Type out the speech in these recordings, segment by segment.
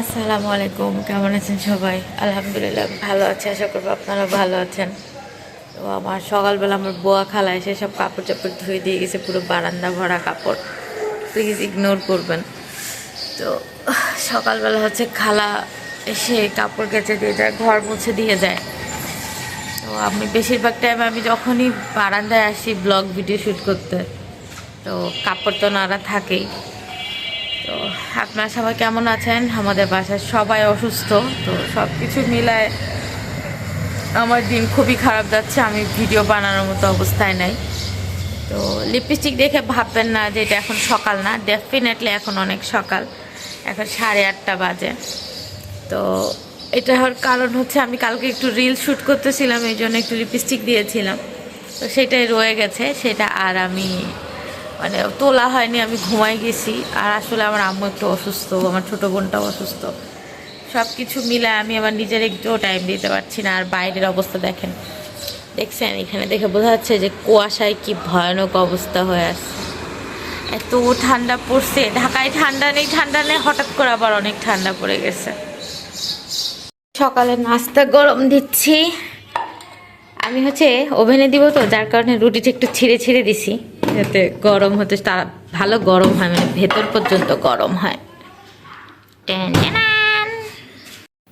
আসসালামু আলাইকুম, কেমন আছেন সবাই? আলহামদুলিল্লাহ ভালো আছে, আশা করব আপনারা ভালো আছেন। তো আমার সকালবেলা আমার বোয়া খালা এসে সব কাপড় চাপড় ধুয়ে দিয়ে গেছে, পুরো বারান্দা ভরা কাপড়। প্লিজ ইগনোর করবেন। তো সকালবেলা হচ্ছে খালা এসে কাপড় কেচে দিয়ে যায়, ঘর মুছে দিয়ে যায়। তো আমি বেশিরভাগ টাইম আমি যখনই বারান্দায় আসি ব্লগ ভিডিও শ্যুট করতে, তো কাপড় তো নাড়া থাকেই। তো আপনারা সবাই কেমন আছেন? আমাদের বাসায় সবাই অসুস্থ, তো সব কিছু মিলায় আমার দিন খুবই খারাপ যাচ্ছে। আমি ভিডিও বানানোর মতো অবস্থায় নাই। তো লিপস্টিক দেখে ভাববেন না যে এটা এখন সকাল না ডেফিনেটলি এখন অনেক সকাল। এখন সাড়ে আটটা বাজে। তো এটা হওয়ার কারণ হচ্ছে আমি কালকে একটু রিল শ্যুট করতেছিলাম, এই জন্য একটু লিপস্টিক দিয়েছিলাম। তো সেটাই রয়ে গেছে, সেটা আর আমি মানে তোলা হয়নি, আমি ঘুমাই গেছি। আর আসলে আমার আম্মু একটু অসুস্থ, আমার ছোটো বোনটাও অসুস্থ। সব কিছু মিলে আমি আমার নিজের একটুও টাইম দিতে পারছি না, আর বাইরের অবস্থা দেখেন। দেখছেন, এখানে দেখে বোঝা যাচ্ছে যে কুয়াশায় কি ভয়ানক অবস্থা হয়ে আসছে এত ঠান্ডা পড়ছে, ঢাকায় ঠান্ডা নেই ঠান্ডা নেই, হঠাৎ করে আবার অনেক ঠান্ডা পড়ে গেছে। সকালে নাস্তা গরম দিচ্ছি। আমি হচ্ছে ওভেনে দিব তো, যার কারণে রুটিটা একটু ছিঁড়ে ছিঁড়ে দিছি। যাতে গরম হতে তার ভালো গরম হয় মানে ভেতর পর্যন্ত গরম হয়।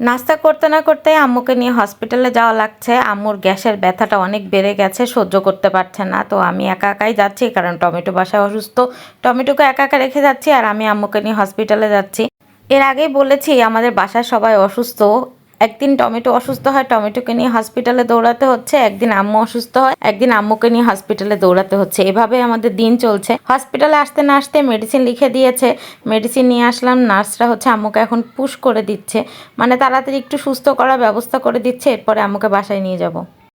নাস্তা করতে না করতে আম্মুকে নিয়ে হসপিটালে যাওয়া লাগছে। আম্মুর গ্যাসের ব্যথাটা অনেক বেড়ে গেছে, সহ্য করতে পারছে না। তো আমি একা একাই যাচ্ছি, কারণ টমেটো বাসায় অসুস্থ। টমেটোকে একা একা রেখে যাচ্ছি আর আমি আম্মুকে নিয়ে হসপিটালে যাচ্ছি। এর আগেই বলেছি, আমাদের বাসায় সবাই অসুস্থ। একদিন টমেটো অসুস্থ হয়, টমেটোকে নিয়ে হসপিটালে দৌড়াতে হচ্ছে, একদিন আম্মু অসুস্থ হয়, একদিন আম্মুকে নিয়ে হসপিটালে দৌড়াতে হচ্ছে। এভাবে আমাদের দিন চলছে। হসপিটালে আসতে না আসতে মেডিসিন লিখে দিয়েছে। মেডিসিন নিয়ে আসলাম, নার্সরা হচ্ছে আম্মুকে এখন পুশ করে দিচ্ছে। মানে তাড়াতাড়ি একটু সুস্থ করার ব্যবস্থা করে দিচ্ছে, এরপরে আম্মুকে বাসায় নিয়ে যাব।